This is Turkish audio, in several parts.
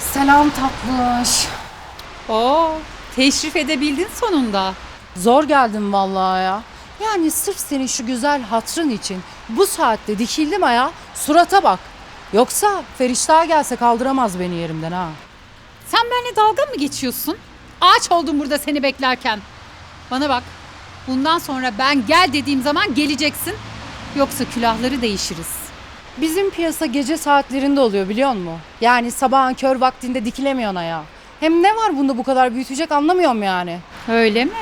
Selam tatlış. Oo, teşrif edebildin sonunda. Zor geldim vallahi ya. Yani sırf senin şu güzel hatrın için bu saatte dikildim ayağa surata bak. Yoksa Feriştah gelse kaldıramaz beni yerimden ha. Sen benimle dalga mı geçiyorsun? Ağaç oldum burada seni beklerken. Bana bak, Bundan sonra ben gel dediğim zaman geleceksin. Yoksa külahları değişiriz. Bizim piyasa gece saatlerinde oluyor biliyor musun? Yani sabahın kör vaktinde dikilemiyorsun ayağa. Hem ne var bunda bu kadar büyütecek anlamıyorum yani. Öyle mi?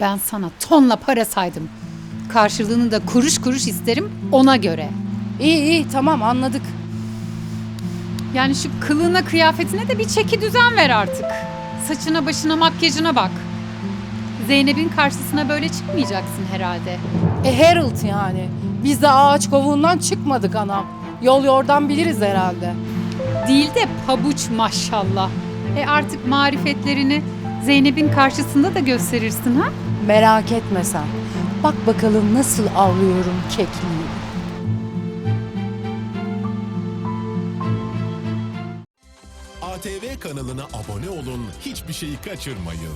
Ben sana tonla para saydım. Karşılığını da kuruş kuruş isterim ona göre. İyi iyi tamam anladık. Yani şu kılığına kıyafetine de bir çeki düzen ver artık. Saçına başına makyajına bak. Zeynep'in karşısına böyle çıkmayacaksın herhalde. E Harold yani. Biz de ağaç kovuğundan çıkmadık anam. Yol yordan biliriz herhalde. Değil de pabuç maşallah. E artık marifetlerini Zeynep'in karşısında da gösterirsin ha? Merak etme sen. Bak bakalım nasıl avlıyorum kekliği. ATV kanalına abone olun, hiçbir şeyi kaçırmayın.